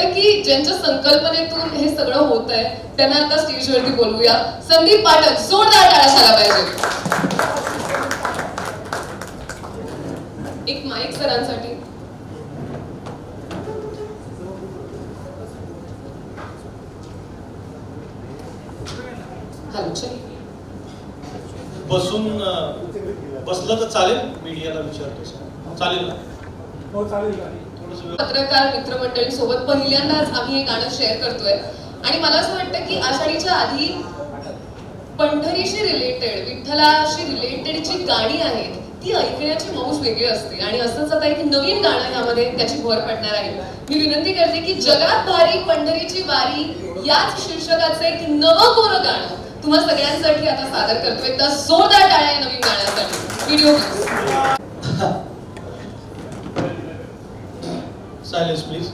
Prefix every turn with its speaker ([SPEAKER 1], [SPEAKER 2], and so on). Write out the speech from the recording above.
[SPEAKER 1] वाटतं की ज्यांच्या संकल्पनेतून हे सगळं होत आहे त्यांना आता स्टेजवरती बोलवूया. संदीप पाठक जोरदार टाळा झाला पाहिजे. एक माईक सरांसाठी. हॅलो चल.
[SPEAKER 2] बसून बसलं तर चालेल मीडियाला विचारतो चालेल ना?
[SPEAKER 3] हो चालेल.
[SPEAKER 1] पत्रकार मित्रमंडळी सोबत पहिल्यांदाच आम्ही हे गाणं शेअर करतोय. आणि मला असं वाटतं की आषाढीच्या आधी पंढरीशी रिलेटेड विठ्ठलाशी रिलेटेड जी गाणी आहेत ती ऐकण्याची मौज वेगळी असते. आणि असंच आता एक नवीन गाणं यामध्ये त्याची भर पडणार आहे. मी विनंती करते की जगात भारी पंढरीची वारी याच शीर्षकाचं एक नवं कोरं गाणं तुम्हा सगळ्यांसाठी आता सादर करतो एकदा जोरदार टाळ्या नवीन गाण्यासाठी. Video
[SPEAKER 2] Silence, please.